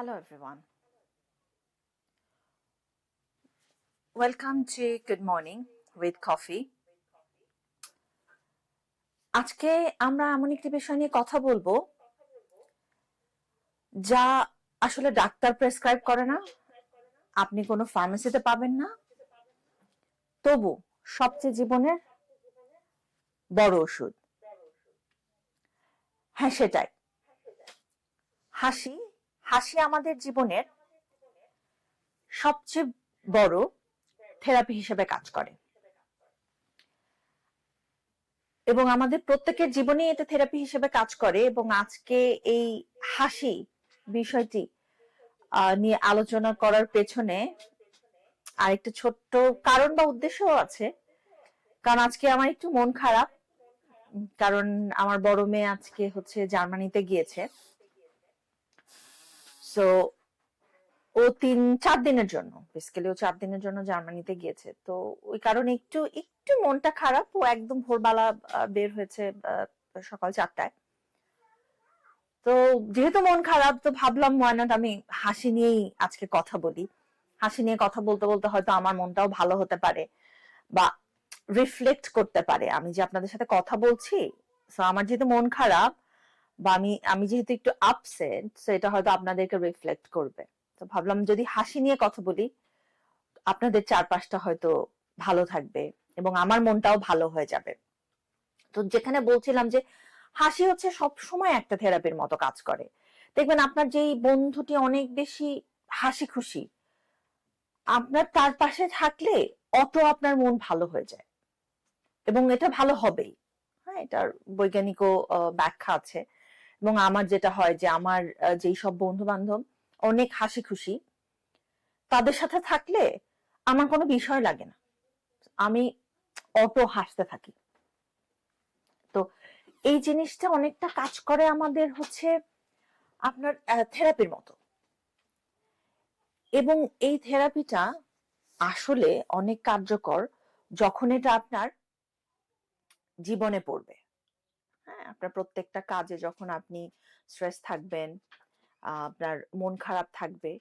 Hello, everyone. Welcome to Good Morning with Coffee. আজকে আমরা এমন একটি বিষয় নিয়ে কথা বলব যা আসলে ডাক্তার প্রেসক্রাইব করে না আপনি কোনো ফার্মেসিতে পাবেন না তবু সবচেয়ে জীবনের বড় ওষুধ হ্যাঁ সেটাই হাসি হাসি আমাদের জীবনের সবচেয়ে বড় থেরাপি হিসেবে কাজ করে। এবং আমাদের প্রত্যেকের জীবনে এটা থেরাপি হিসেবে কাজ করে এবং আজকে এই হাসি বিষয়টি নিয়ে আলোচনা করার পেছনে আরেকটা ছোট্ট কারণ বা উদ্দেশ্যও আছে। কারণ আজকে আমার একটু মন খারাপ, কারণ আমার বড় মেয়ে আজকে হচ্ছে জার্মানিতে গিয়েছে। সো ও তিন, চার দিনের জন্য বেসিক্যালি ও চার দিনের জন্য জার্মানিতে গিয়েছে। তো ওই কারণে একটু একটু মনটা খারাপ, ও একদম ভোরবেলা বের হয়েছে সকাল চারটায়। তো যেহেতু মন খারাপ, তো ভাবলাম not আমি হাসি নিয়েই আজকে কথা বলি। হাসি নিয়ে কথা বলতে বলতে হয়তো আমার মনটাও ভালো হতে পারে, বা রিফ্লেক্ট করতে পারে। আমি যে আপনাদের সাথে কথা বলছি আমার যেহেতু মন খারাপ বা আমি আমি যেহেতু একটু আপসেট এটা হয়তো আপনাদেরকে রিফ্লেক্ট করবে। তো ভাবলাম যদি হাসি নিয়ে কথা বলি, আপনাদের চারপাশটা হয়তো ভালো থাকবে এবং আমার মনটাও ভালো হয়ে যাবে। তো যেখানে বলছিলাম যে হাসি হচ্ছে সব সময় একটা থেরাপির মতো কাজ করে। দেখবেন আপনার যেই বন্ধুটি অনেক বেশি হাসি খুশি আপনার তার পাশে থাকলে অত আপনার মন ভালো হয়ে যায়। এবং এটা ভালো হবেই। হ্যাঁ এটার বৈজ্ঞানিকও ব্যাখ্যা আছে। এবং আমার যেটা হয় যে আমার যেই সব বন্ধু বান্ধব অনেক হাসি খুশি তাদের সাথে থাকলে আমার কোনো বিষয় লাগে না। আমি অটো হাসতে থাকি। তো এই জিনিসটা অনেকটা কাজ করে আমাদের হচ্ছে আপনার থেরাপির মতো। এবং এই থেরাপিটা আসলে অনেক কার্যকর যখন এটা আপনার জীবনে পড়বে। আপনার প্রত্যেকটা কাজে যখন আপনি স্ট্রেস থাকবেন আপনার মন খারাপ থাকবে,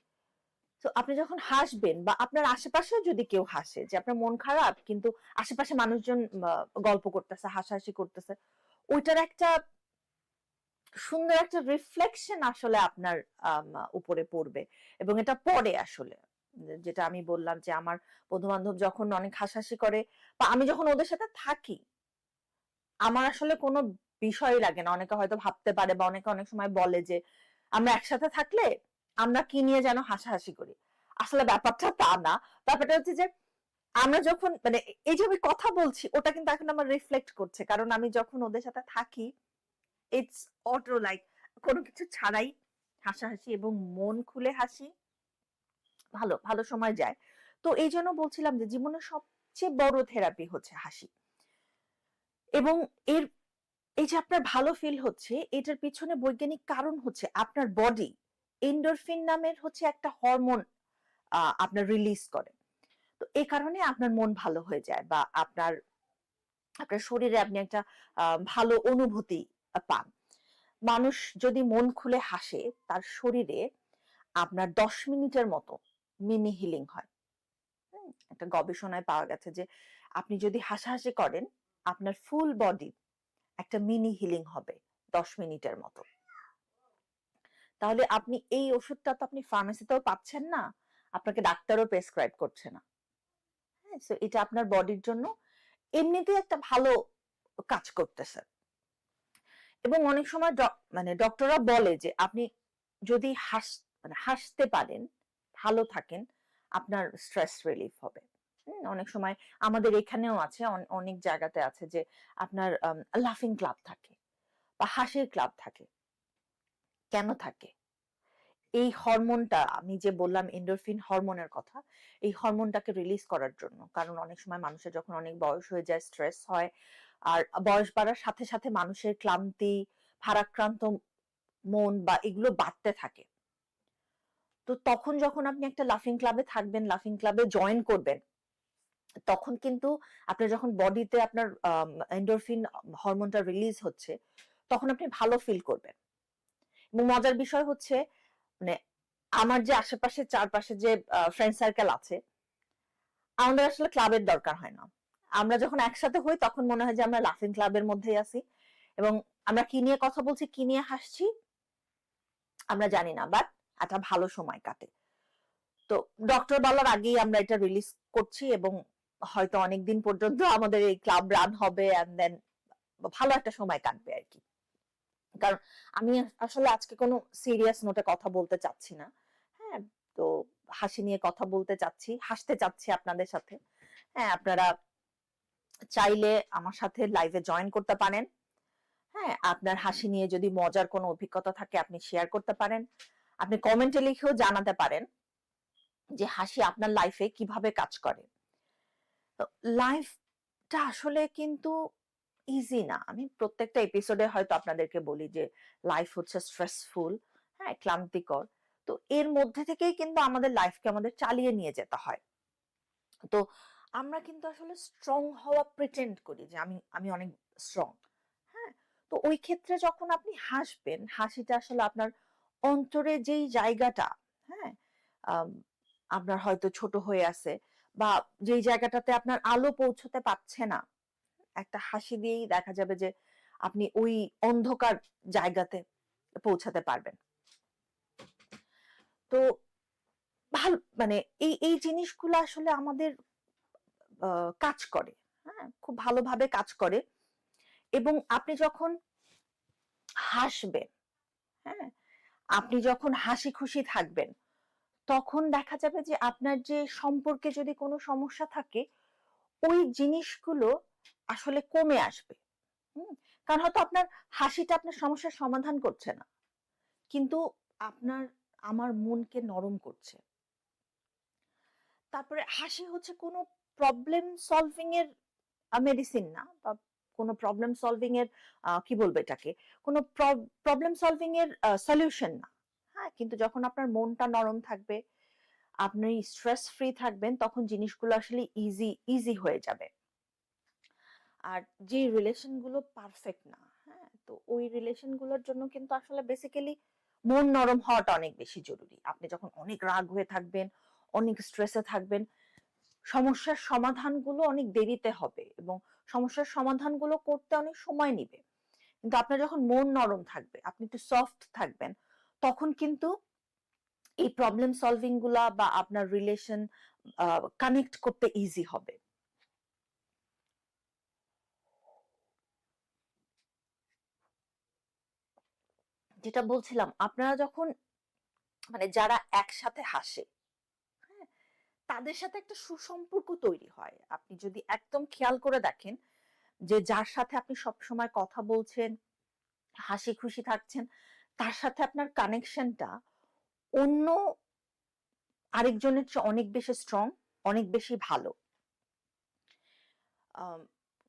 তো আপনি যখন হাসবেন বা আপনার আশেপাশেও যদি কেউ হাসে যে আপনার মন খারাপ কিন্তু আশেপাশে মানুষজন গল্প করতেছে, হাসাহাসি করতেছে, ওইটার একটা সুন্দর একটা রিফ্লেকশন আসলে আপনার উপরে পড়বে এবং এটা পড়ে আসলে। যেটা আমি বললাম যে আমার বন্ধু বান্ধব যখন অনেক হাসাহাসি করে বা আমি যখন ওদের সাথে থাকি, আমার আসলে কোনো বিষয় লাগে না। অনেকে হয়তো ভাবতে পারে বা অনেকে অনেক সময় বলে যে, আমরা একসাথে থাকলে আমরা কি নিয়ে যেন হাসাহাসি করি? আসলে ব্যাপারটা তা না। ব্যাপারটা হচ্ছে যে, আমরা যখন মানে এই যে আমি কথা বলছি, ওটা কিন্তু এখন আমার রিফ্লেক্ট করছে। কারণ আমি যখন ওদের সাথে থাকি ইটস অটো লাইক কোনো কিছু ছাড়াই হাসাহাসি এবং মন খুলে হাসি, ভালো ভালো সময় যায়। তো এই জন্য বলছিলাম যে, জীবনের সবচেয়ে বড় থেরাপি হচ্ছে হাসি। এবং এর এই যে আপনার ভালো ফিল হচ্ছে, এটার পিছনে বৈজ্ঞানিক কারণ হচ্ছে আপনার বডি এন্ডোরফিন নামের হচ্ছে একটা হরমোন আপনার রিলিজ করে। তো এই কারণে আপনার মন ভালো হয়ে যায় বা আপনার আপনার শরীরে আপনি একটা ভালো অনুভূতি পান। মানুষ যদি মন খুলে হাসে, তার শরীরে আপনার দশ মিনিটের মতো মিনি হিলিং হয়। একটা গবেষণায় পাওয়া গেছে যে আপনি যদি হাসাহাসি করেন, আপনার ফুল বডি একটা মিনি হিলিং হবে, দশ মিনিটের মতো। তাহলে আপনি এই ওষুধটা তো আপনি ফার্মেসিতেও পাচ্ছেন না, আপনাকে ডাক্তারও প্রেসক্রাইব করছে না। হ্যাঁ so এটা আপনার বডির জন্য এমনিতেই একটা ভালো কাজ করতেছে। এবং অনেক সময় মানে ডক্টররা বলে যে আপনি যদি হাস মানে হাসতে পারেন, ভালো থাকেন, আপনার স্ট্রেস রিলিফ হবে। অনেক সময় আমাদের এখানেও আছে অনেক জায়গাতে আছে যে আপনার লাফিং ক্লাব থাকে বা হাসির ক্লাব থাকে। কেন থাকে? এই হরমোনটা, আমি যে বললাম এন্ডোরফিন হরমোনের কথা, এই হরমোনটাকে রিলিজ করার জন্য। কারণ অনেক সময় মানুষের যখন অনেক বয়স হয়ে যায় স্ট্রেস হয়, আর বয়স বাড়ার সাথে সাথে মানুষের ক্লান্তি, ভারাক্রান্ত মন বা এগুলো বাড়তে থাকে। তো তখন যখন আপনি একটা লাফিং ক্লাবে থাকবেন লাফিং ক্লাবে জয়েন করবেন তখন কিন্তু আপনার যখন বডিতে আপনার এন্ডোরফিন হরমোনটা রিলিজ হচ্ছে, তখন আপনি ভালো ফিল করবেন। এবং মজার বিষয় হচ্ছে মানে আমার যে আশেপাশে চারপাশে যে ফ্রেন্ড সার্কেল আছে, আমাদের আসলে ক্লাবের দরকার হয় না। আমরা যখন একসাথে হই, তখন মনে হয় যে আমরা লাফিং ক্লাবের মধ্যেই আছি। এবং আমরা কি নিয়ে কথা বলছি, কি নিয়ে হাসছি, আমরা জানি না বাট একটা ভালো সময় কাটে। তো ডক্টর বলার আগেই আমরা এটা রিলিজ করছি এবং হয়তো অনেক দিন পর্যন্ত আমাদের এই ক্লাব রান হবে এন্ড দেন ভালো একটা সময় কাটবে আর কি। কারণ আমি আসলে আজকে কোনো সিরিয়াস নোটে কথা বলতে চাচ্ছি না। হ্যাঁ তো হাসি নিয়ে কথা বলতে চাচ্ছি, হাসতে চাচ্ছি আপনাদের সাথে। হ্যাঁ আপনারা চাইলে আমার সাথে লাইভে জয়েন করতে পারেন। হ্যাঁ আপনার হাসি নিয়ে যদি মজার কোনো অভিজ্ঞতা থাকে আপনি শেয়ার করতে পারেন। আপনি কমেন্টে লিখেও জানাতে পারেন যে হাসি আপনার লাইফে কীভাবে কাজ করে। লাইফটা আসলে কিন্তু ইজি না। আমি প্রত্যেকটা এপিসোডে হয়তো আপনাদেরকে বলি যে লাইফ হচ্ছে স্ট্রেসফুল হ্যাঁ ক্লান্তিকর। তো এর মধ্যে থেকেই কিন্তু আমাদের লাইফকে আমাদের চালিয়ে নিয়ে যেতে হয়। তো আমরা কিন্তু আসলে স্ট্রং হওয়া প্রিটেন্ড করি যে, আমি আমি অনেক স্ট্রং হ্যাঁ? তো ওই ক্ষেত্রে যখন আপনি হাসবেন, হাসিটা আসলে আপনার অন্তরে যেই জায়গাটা হ্যাঁ আপনার হয়তো ছোট হয়ে আছে বা যেই জায়গাটাতে আপনার আলো পৌঁছতে পারছে না, একটা হাসি দিয়েই দেখা যাবে যে আপনি ওই অন্ধকার জায়গাতে পৌঁছাতে পারবেন। তো ভালো মানে এই এই জিনিসগুলো আসলে আমাদের কাজ করে হ্যাঁ? খুব ভালোভাবে কাজ করে। এবং আপনি যখন হাসবেন হ্যাঁ? আপনি যখন হাসি খুশি থাকবেন তখন দেখা যাবে যে আপনার যে সম্পর্কে যদি কোনো সমস্যা থাকে, ওই জিনিসগুলো আসলে কমে আসবে। কারণ হয়তো আপনার হাসিটা আপনার সমস্যার সমাধান করছে না। কিন্তু আপনার, আমার মনকে নরম করছে। তারপরে হাসি হচ্ছে কোনো প্রবলেম সলভিং এর মেডিসিন না, বা কোনো প্রবলেম সলভিং এর কি বলব এটাকে? কোনো প্রবলেম সলভিং এর সলিউশন না। হ্যাঁ কিন্তু যখন আপনার মনটা নরম থাকবে, আপনি স্ট্রেস ফ্রি থাকবেন, তখন জিনিসগুলো আসলে ইজি ইজি হয়ে যাবে। আর যে রিলেশনগুলো পারফেক্ট না হ্যাঁ তো ওই রিলেশনগুলোর জন্য কিন্তু আসলে বেসিক্যালি মন নরম হওয়াটা অনেক বেশি জরুরি। আপনি যখন অনেক রাগ হয়ে থাকবেন, অনেক স্ট্রেসে থাকবেন, সমস্যার সমাধানগুলো অনেক দেরিতে হবে এবং সমস্যার সমাধানগুলো করতে অনেক সময় নিবে। কিন্তু আপনার যখন মন নরম থাকবে, আপনি একটু সফট থাকবেন তখন কিন্তু এই প্রবলেম সলভিংগুলা বা আপনার রিলেশন কানেক্ট করতে ইজি হবে। যেটা বলছিলাম, আপনারা যখন মানে যারা একসাথে হাসে হ্যাঁ তাদের সাথে একটা সুসম্পর্ক তৈরি হয়। আপনি যদি একদম খেয়াল করে দেখেন যে যার সাথে আপনি সব সময় কথা বলছেন, হাসি খুশি থাকছেন তার সাথে আপনার কানেকশনটা অন্য আরেকজনের চেয়ে অনেক বেশি স্ট্রং অনেক বেশি ভালো।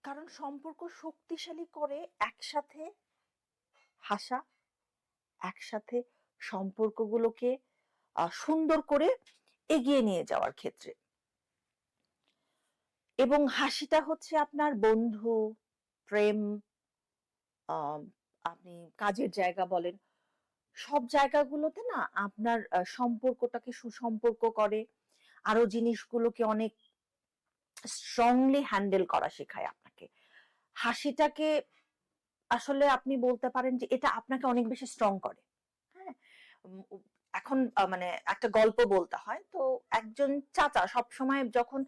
কারণ সম্পর্ক শক্তিশালী করে একসাথে হাসা, একসাথে সম্পর্কগুলোকে সুন্দর করে এগিয়ে নিয়ে যাওয়ার ক্ষেত্রে। এবং হাসিটা হচ্ছে আপনার বন্ধু, প্রেম আপনি কাজের জায়গা বলেন সব জায়গাগুলোতে না আপনার সম্পর্কটাকে সুসম্পর্ক করে। আরও জিনিসগুলোকে অনেক স্ট্রংলি হ্যান্ডেল করা শেখায় আপনাকে। হাসিটাকে আসলে আপনি বলতে পারেন যে এটা আপনাকে অনেক বেশি স্ট্রং করে। হ্যাঁ? এখন মানে একটা গল্প বলতে হয়, তো একজন চাচা সব সময় যখন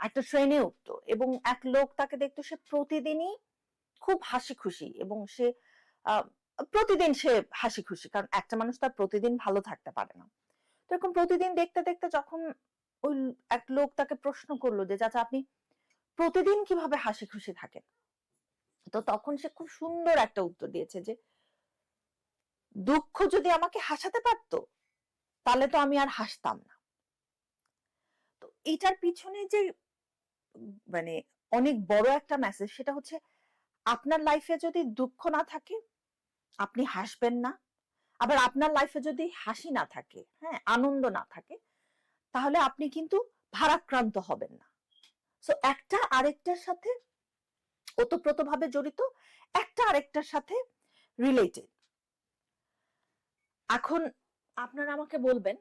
একটা ট্রেনে উঠতো এবং এক লোক তাকে দেখতো সে প্রতিদিনই খুব হাসি খুশি এবং সে প্রতিদিন সে হাসি খুশি, কারণ একটা মানুষ তার প্রতিদিন ভালো থাকতে পারে না। তো এরকম প্রতিদিন দেখতে দেখতে যখন ওই এক লোক তাকে প্রশ্ন করল যে, চাচা, আপনি প্রতিদিন কীভাবে হাসি খুশি থাকেন? তো তখন সে খুব সুন্দর একটা উত্তর দিয়েছে যে, দুঃখ যদি আমাকে হাসাতে পারতো, তাহলে তো আমি আর হাসতাম না। তো এটার পিছনে যে মানে অনেক বড় একটা মেসেজ সেটা হচ্ছে, আপনার লাইফে যদি দুঃখ না থাকে আপনি হাসবেন না। আবার আপনার লাইফে যদি হাসি না থাকে হ্যাঁ আনন্দ না থাকে, তাহলে আপনি কিন্তু ভারাক্রান্ত হবেন না। সো একটা আরেকটার সাথে ওতপ্রোতভাবে জড়িত, একটা আরেকটার সাথে রিলেটেড এখন আপনারা আমাকে বলবেন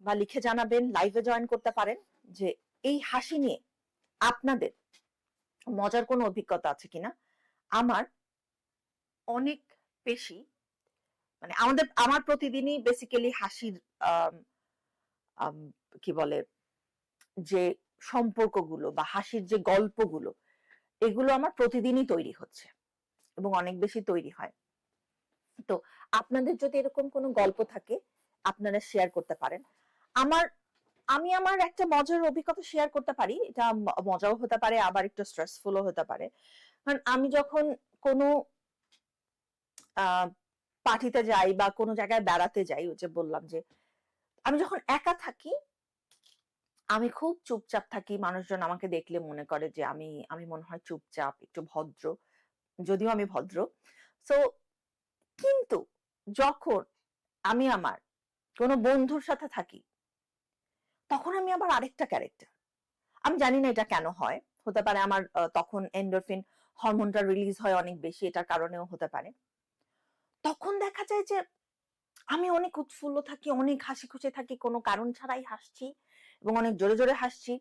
বা লিখে জানাবেন লাইভে জয়েন করতে পারেন, যে এই হাসি নিয়ে আপনাদের মজার কোনো অভিজ্ঞতা আছে কিনা? আমার অনেক বেশি। মানে আমাদের, আমার প্রতিদিনই বেসিক্যালি হাসির কি বলে, যে সম্পর্কগুলো বা হাসির যে গল্পগুলো, এগুলো আমার প্রতিদিনই তৈরি হচ্ছে এবং অনেক বেশি তৈরি হয়। তো আপনাদের যদি এরকম কোনো গল্প থাকে, আপনারা শেয়ার করতে পারেন। আমার, আমি আমার একটা মজার অভিজ্ঞতা শেয়ার করতে পারি, এটা মজাও হতে পারে, আবার একটু স্ট্রেসফুলও হতে পারে। কারণ আমি যখন কোনো পার্টিতে যাই বা কোনো জায়গায় বেড়াতে যাই, ওই যে বললাম যে, আমি যখন একা থাকি, আমি খুব চুপচাপ থাকি, মানুষজন আমাকে দেখলে মনে করে যে আমি আমি মনে হয় চুপচাপ, একটু ভদ্র, যদিও আমি ভদ্র। সো কিন্তু যখন আমি আমার কোনো বন্ধুর সাথে থাকি, তখন আমি আবার আরেকটা ক্যারেক্টার আমি জানি না এটা কেন হয়, হতে পারে আমার তখন এন্ডোরফিন হরমোনটা রিলিজ হয় অনেক বেশি, এটার কারণেও হতে পারে। তখন দেখা যায় যে, আমি অনেক উৎফুল্ল থাকি, অনেক হাসি খুশি থাকি, কোনো কারণ ছাড়াই হাসছি এবং অনেক জোরে জোরে হাসছি।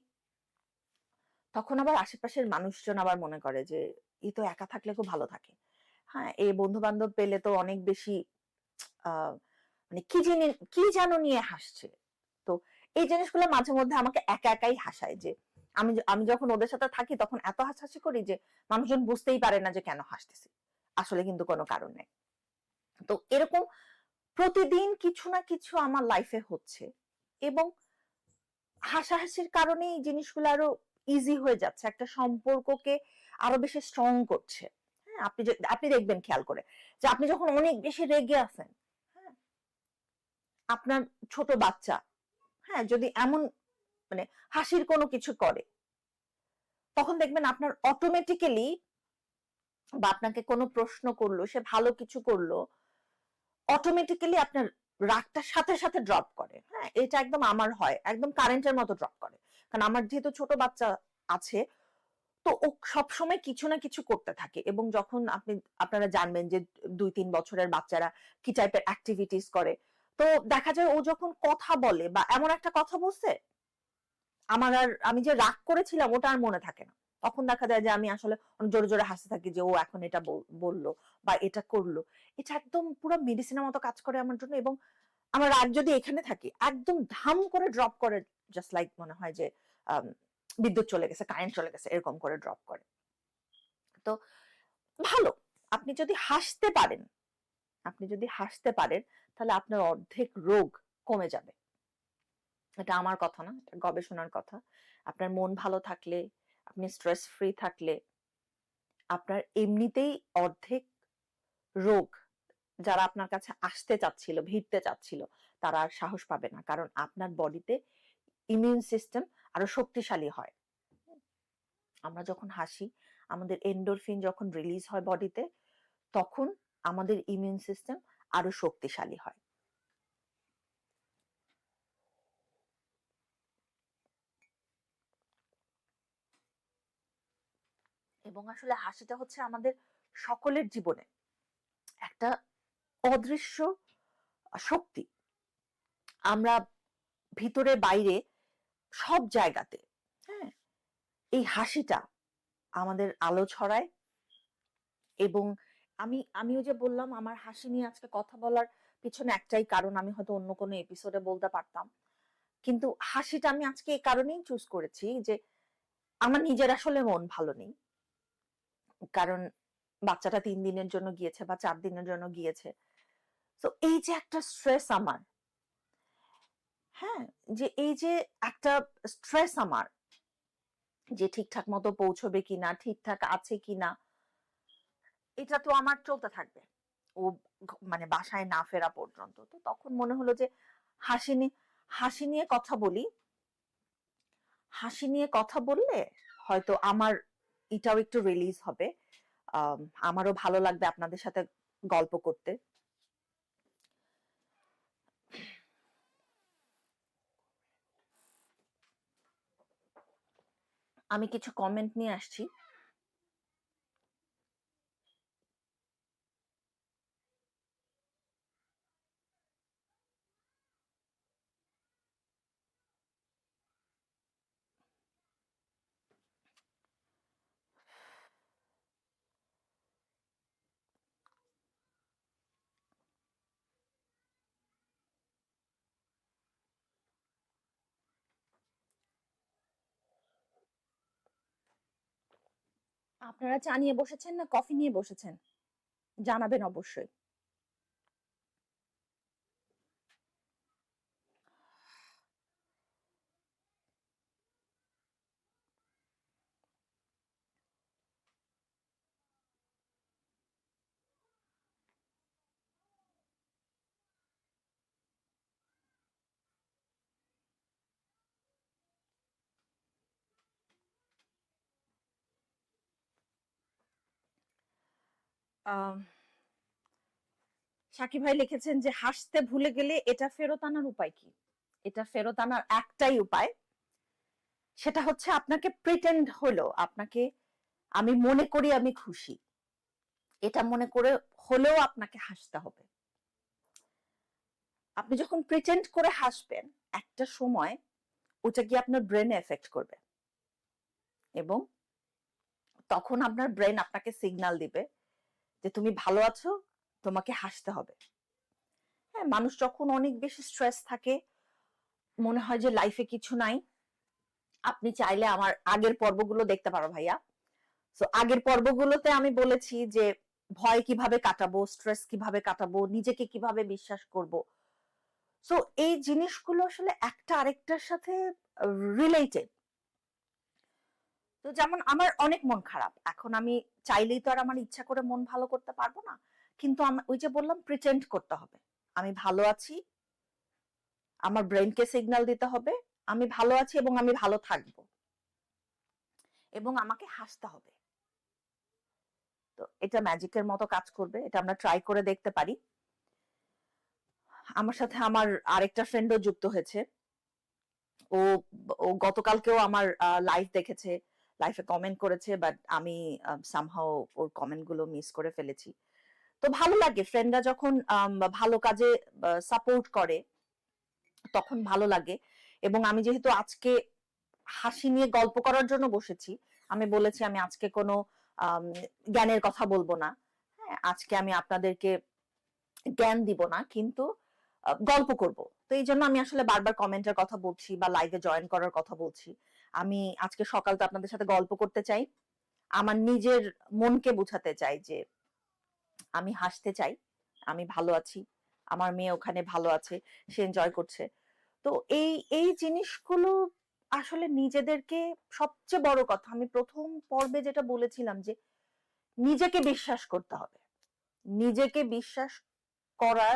তখন আবার আশেপাশের মানুষজন আবার মনে করে যে, এ তো একা থাকলে খুব ভালো থাকে। হ্যাঁ এই বন্ধু বান্ধব পেলে তো অনেক বেশি মানে কি জেনে কি যেন নিয়ে হাসছে। তো এই জিনিসগুলো মাঝে মধ্যে আমাকে একা একাই হাসায় যে, আমি আমি যখন ওদের সাথে থাকি তখন এত হাসাহাসি করি যে, মানুষজন বুঝতেই পারে না যে, কেন হাসতেছি? আসলে কিন্তু কোনো কারণ নেই। তো এরকম প্রতিদিন কিছু না কিছু আমার লাইফে হচ্ছে এবং হাসাহাসির কারণে এই জিনিসগুলো আরও ইজি হয়ে যাচ্ছে। একটা সম্পর্ককে আরও বেশি স্ট্রং করছে। হ্যাঁ আপনি আপনি দেখবেন খেয়াল করে যে আপনি যখন অনেক বেশি রেগে আছেন হ্যাঁ আপনার ছোট বাচ্চা হ্যাঁ যদি এমন মানে হাসির কোনো কিছু করে, তখন দেখবেন আপনার অটোমেটিক্যালি বা আপনাকে কোনো প্রশ্ন করল, সে ভালো কিছু করল অটোমেটিক্যালি আপনার রাগটা সাথে সাথে ড্রপ করে। হ্যাঁ এটা একদম আমার হয়, একদম কারেন্টের মতো ড্রপ করে। কারণ আমার যেহেতু ছোট বাচ্চা আছে, তো ও সবসময় কিছু না কিছু করতে থাকে এবং যখন আপনি, আপনারা জানবেন যে দুই তিন বছরের বাচ্চারা কি টাইপের অ্যাক্টিভিটিস করে, তো দেখা যায় ও যখন কথা বলে বা এমন একটা কথা বলছে, আমার আর আমি যে রাগ করেছিলাম ওটা আর মনে থাকে না। তখন দেখা যায় যে আমি আসলে জোরে জোরে হাসতে থাকি যে, ও এখন এটা বলল বা এটা করল। এটা একদম পুরো মেডিসিনের মতো কাজ করে আমার জন্য এবং আমার রাগ যদি এখানে থাকে, একদম ধাম করে ড্রপ করে জাস্ট লাইক মনে হয় যে বিদ্যুৎ চলে গেছে কারেন্ট চলে গেছে, এরকম করে ড্রপ করে। তো ভালো, আপনি যদি হাসতে পারেন, আপনি যদি হাসতে পারেন, তাহলে আপনার অর্ধেক রোগ কমে যাবে। এটা আমার কথা না, এটা গবেষণার কথা। আপনার মন ভালো থাকলে আপনি স্ট্রেস ফ্রি থাকলে আপনার এমনিতেই অর্ধেক রোগ যারা আপনার কাছে আসতে চাচ্ছিল, ভিড়তে চাচ্ছিল, তারা আর সাহস পাবে না। কারণ আপনার বডিতে ইমিউন সিস্টেম আরও শক্তিশালী হয়। আমরা যখন হাসি, আমাদের এন্ডোরফিন যখন রিলিজ হয় বডিতে, তখন আমাদের ইমিউন সিস্টেম আরও শক্তিশালী হয়। এবং আসলে হাসিটা হচ্ছে আমাদের সকলের জীবনে একটা অদৃশ্য শক্তি। আমরা ভিতরে, বাইরে, সব জায়গাতে হ্যাঁ এই হাসিটা আমাদের আলো ছড়ায় এবং আমি, আমিও যে বললাম আমার হাসি নিয়ে আজকে কথা বলার পিছনে একটাই কারণ, আমি হয়তো অন্য কোনো এপিসোডে বলতে পারতাম। কিন্তু হাসিটা আমি আজকে এই কারণেই চুজ করেছি যে আমার নিজের আসলে মন ভালো নেই। কারণ বাচ্চাটা তিন দিনের জন্য গিয়েছে বা চার দিনের জন্য গিয়েছে। তো এই যে একটা স্ট্রেস আমার হ্যাঁ যে এই যে একটা স্ট্রেস আমার, যে ঠিকঠাক মতো পৌঁছবে কিনা, ঠিকঠাক আছে কিনা, এটা তো আমার চলতে থাকবে। ও মানে বাসায় না ফেরা পর্যন্ত। তো তখন মনে হলো যে হাসি হাসি নিয়ে কথা বলি। হাসি নিয়ে কথা বললে হয়তো আমার এটাও একটু রিলিজ হবে। আম, আমারও ভালো লাগবে আপনাদের সাথে গল্প করতে। আমি কিছু কমেন্ট নিয়ে আসছি। আপনারা চা নিয়ে বসেছেন না কফি নিয়ে বসেছেন? জানাবেন অবশ্যই। সাকিব ভাই লিখেছেন যে হাসতে ভুলে গেলে এটা ফেরত আনার উপায় কি? এটা ফেরত আনার একটাই উপায়। সেটা হচ্ছে আপনাকে প্রিটেন্ড হলো, আপনাকে আমি মনে করি আমি খুশি। এটা মনে করে হলেও আপনাকে হাসতে হবে। আপনি যখন প্রিটেন্ড করে হাসবেন, একটা সময় ওটা গিয়ে আপনার ব্রেনে এফেক্ট করবে। এবং তখন আপনার ব্রেন আপনাকে সিগন্যাল দিবে যে তুমি ভালো আছো, তোমাকে হাসতে হবে। হ্যাঁ মানুষ যখন অনেক বেশি স্ট্রেস থাকে, মনে হয় যে লাইফে কিছু নাই। আপনি চাইলে আমার আগের পর্বগুলো দেখতে পারো ভাইয়া। তো আগের পর্বগুলোতে আমি বলেছি যে ভয় কীভাবে কাটাবো স্ট্রেস কীভাবে কাটাবো, নিজেকে কীভাবে বিশ্বাস করব। সো এই জিনিসগুলো আসলে একটা আরেকটার সাথে রিলেটেড তো যেমন আমার অনেক মন খারাপ। এখন আমি চাইলেই তো আর আমার ইচ্ছা করে মন ভালো করতে পারব না। কিন্তু ওই যে বললাম প্রিটেন্ড করতে হবে। আমি ভালো আছি, আমার ব্রেনকে সিগন্যাল দিতে হবে, আমি ভালো আছি এবং আমি ভালো থাকব। এবং আমাকে হাসতে হবে। তো এটা ম্যাজিকের মতো কাজ করবে, এটা আমরা ট্রাই করে দেখতে পারি। আমার সাথে আমার আরেকটা ফ্রেন্ডও যুক্ত হয়েছে। ও ও গতকালকেও আমার লাইভ দেখেছে। লাইফে কমেন্ট করেছে বাট আমি সামহাও ওর কমেন্টগুলো মিস করে ফেলেছি। তো ভালো লাগে ফ্রেন্ডরা যখন ভালো কাজে সাপোর্ট করে তখন ভালো লাগে। এবং আমি যেহেতু আজকে হাসি নিয়ে গল্প করার জন্য বসেছি আমি বলেছি আমি আজকে কোনো আম, জ্ঞানের কথা বলব না। হ্যাঁ আজকে আমি আপনাদেরকে জ্ঞান দিব না কিন্তু গল্প করব। তো এই জন্য আমি আসলে বারবার কমেন্টের কথা বলছি বা লাইভে জয়েন করার কথা বলছি। আমি আজকে সকালটা আপনাদের সাথে গল্প করতে চাই। আমার নিজের মনকে বুঝাতে চাই যে আমি হাসতে চাই, আমি ভালো আছি, আমার মেয়ে ওখানে ভালো আছে, সে এনজয় করছে। তো এই এই জিনিসগুলো আসলে নিজেদেরকে সবচেয়ে বড় কথা, আমি প্রথম পর্বে যেটা বলেছিলাম যে নিজেকে বিশ্বাস করতে হবে। নিজেকে বিশ্বাস করা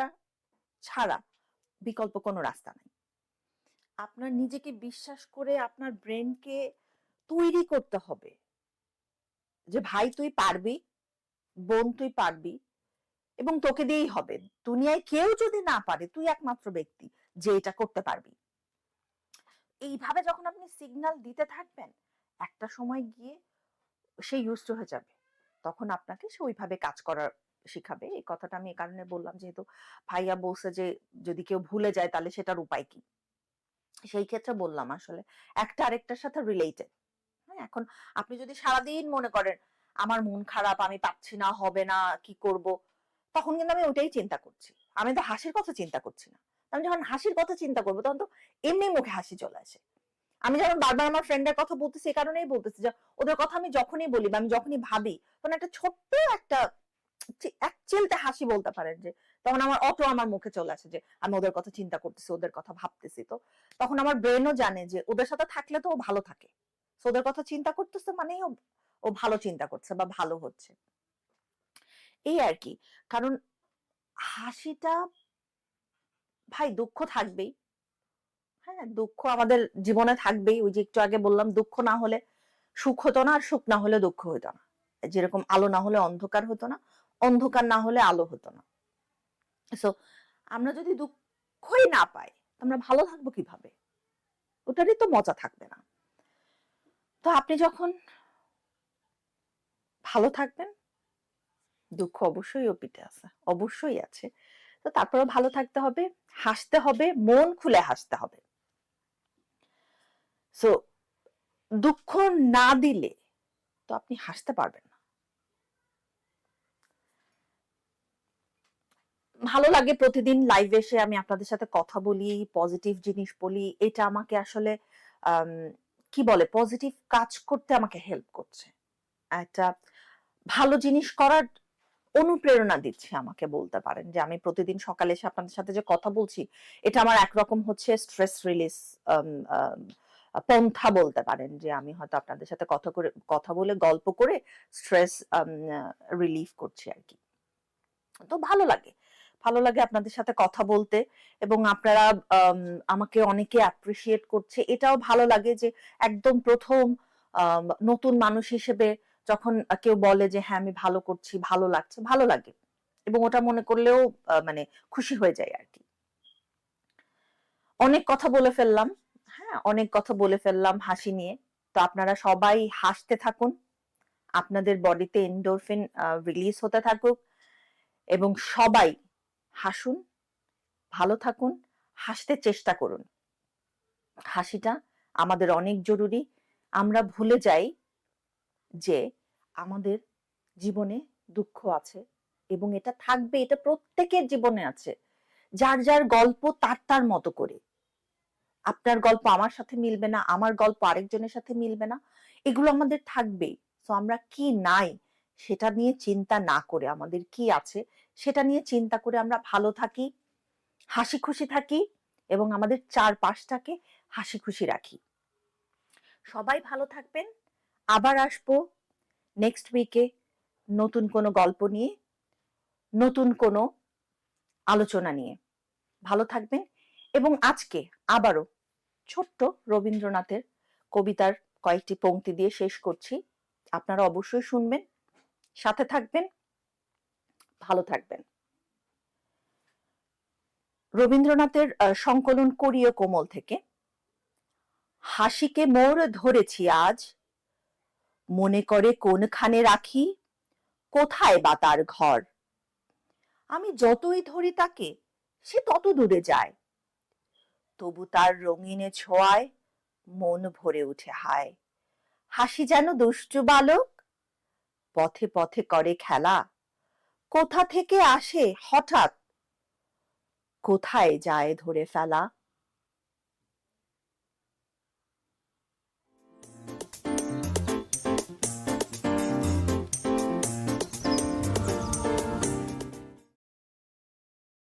ছাড়া বিকল্প কোনো রাস্তা নাই। আপনার নিজেকে বিশ্বাস করে আপনার ব্রেনকে তৈরি করতে হবে। যে ভাই তুই পারবি, বোন তুই পারবি এবং তোকে দিয়েই হবে। দুনিয়ায় কেউ যদি না পারে, তুই একমাত্র ব্যক্তি যে এটা করতে পারবি। এইভাবে যখন আপনি সিগন্যাল দিতে থাকবেন, একটা সময় গিয়ে সে ইউজ হয়ে যাবে। তখন আপনাকে সে ওইভাবে কাজ করার শিখাবে। এই কথাটা আমি এই কারণে বললাম, যেহেতু ভাইয়া বলছে যে যদি কেউ ভুলে যায়, তাহলে সেটার উপায় কি? সেই ক্ষেত্রে বললাম আসলে একটা আরেকটার সাথে রিলেটেড হ্যাঁ? এখন আপনি যদি সারাদিন মনে করেন, আমার মন খারাপ, আমি পাচ্ছি না, হবে না, কি করব? তখন কিন্তু আমি ওটাই চিন্তা করছি। আমি তো হাসির কথা চিন্তা করছি না। আমি যখন হাসির কথা চিন্তা করব, তখন তো এমনি মুখে হাসি চলে আসে। আমি যেমন বারবার আমার ফ্রেন্ডের কথা বলতেছি, এই কারণেই বলতেছি যে, ওদের কথা আমি যখনই বলি বা আমি যখনই ভাবি, তখন একটা ছোট্ট একটা এক চিলতে হাসি বলতে পারেন যে তখন আমার অটো আমার মুখে চলে আসে যে, আমি ওদের কথা চিন্তা করতেছি, ওদের কথা ভাবতেছি। তো তখন আমার ব্রেনও জানে যে, ওদের সাথে থাকলে তো ও ভালো থাকে। ওদের কথা চিন্তা করতেছে মানেই ও ও ভালো চিন্তা করছে বা ভালো হচ্ছে। এই আর কি। কারণ হাসিটা, ভাই দুঃখ থাকবেই। হ্যাঁ দুঃখ আমাদের জীবনে থাকবেই। ওই যে একটু আগে বললাম, দুঃখ না হলে সুখ হতো না, আর সুখ না হলে দুঃখ হতো না। যেরকম আলো না হলে অন্ধকার হতো না, অন্ধকার না হলে আলো হতো না। সো আমরা যদি দুঃখই না পাই আমরা ভালো থাকব কীভাবে? ওটারই তো মজা থাকবে না। তো আপনি যখন ভালো থাকবেন, দুঃখ অবশ্যই পিঠে আছে, অবশ্যই আছে। তো তারপরে ভালো থাকতে হবে, হাসতে হবে, মন খুলে হাসতে হবে। সো দুঃখ না দিলে তো আপনি হাসতে পারবেন না ভালো লাগে প্রতিদিন লাইভ এসে আমি আপনাদের সাথে কথা বলি পজিটিভ জিনিস বলি। এটা আমাকে আসলে কি বলে পজিটিভ কাজ করতে আমাকে হেল্প করছে। একটা ভালো জিনিস করার অনুপ্রেরণা দিচ্ছে আমাকে বলতে পারেন যে আমি প্রতিদিন সকালে এসে আপনাদের সাথে যে কথা বলছি, এটা আমার একরকম হচ্ছে স্ট্রেস রিলিজ পন্থা বলতে পারেন যে আমি হয়তো আপনাদের সাথে কথা করে, কথা বলে, গল্প করে স্ট্রেস রিলিফ করছি আর কি। তো ভালো লাগে। ভালো লাগে আপনাদের সাথে কথা বলতে এবং আপনারা আম, আমাকে অনেকে অ্যাপ্রিসিয়েট করছে। এটাও ভালো লাগে যে একদম প্রথম নতুন মানুষ হিসেবে যখন কেউ বলে যে হ্যাঁ আমি ভালো করছি ভালো লাগছে ভালো লাগে। এবং ওটা মনে করলেও মানে খুশি হয়ে যায় আর কি। অনেক কথা বলে ফেললাম। হ্যাঁ অনেক কথা বলে ফেললাম হাসি নিয়ে। তো আপনারা সবাই হাসতে থাকুন। আপনাদের বডিতে এন্ডোরফিন রিলিজ হতে থাকুক এবং সবাই হাসুন, ভালো থাকুন, হাসতে চেষ্টা করুন। হাসিটা আমাদের অনেক জরুরি। আমরা ভুলে যাই যে আমাদের জীবনে দুঃখ আছে এবং এটা থাকবে, এটা প্রত্যেকের জীবনে আছে। যার যার গল্প তার তার মতো করে। আপনার গল্প আমার সাথে মিলবে না, আমার গল্প আরেকজনের সাথে মিলবে না, এগুলো আমাদের থাকবেই। তো আমরা কি নাই, সেটা নিয়ে চিন্তা না করে আমাদের কি আছে সেটা নিয়ে চিন্তা করে আমরা ভালো থাকি হাসি খুশি থাকি এবং আমাদের চারপাশটাকে হাসি খুশি রাখি। সবাই ভালো থাকবেন। আবার আসব নেক্সট উইকে নতুন কোনো গল্প নিয়ে, নতুন কোনো আলোচনা নিয়ে। ভালো থাকবেন এবং আজকে আবারও ছোট্ট রবীন্দ্রনাথের কবিতার কয়েকটি পংক্তি দিয়ে শেষ করছি। আপনারা অবশ্যই শুনবেন, সাথে থাকবেন। ভালো থাকবেন। রবীন্দ্রনাথের সংকলন করিও কোমল থেকে। হাসিকে মোর ধরেছি আজ। মনে করে কোনখানে রাখি? কোথায় বা তার ঘর? আমি যতই ধরি তাকে, সে তত দূরে যায়। তবু তার রঙিনে ছোঁয়ায় মন ভরে উঠে হায়। হাসি যেন দুষ্টু বালক, পথে পথে করে খেলা। কোথা থেকে আসে হঠাৎ? কোথায় যায় ধরে ফেলা?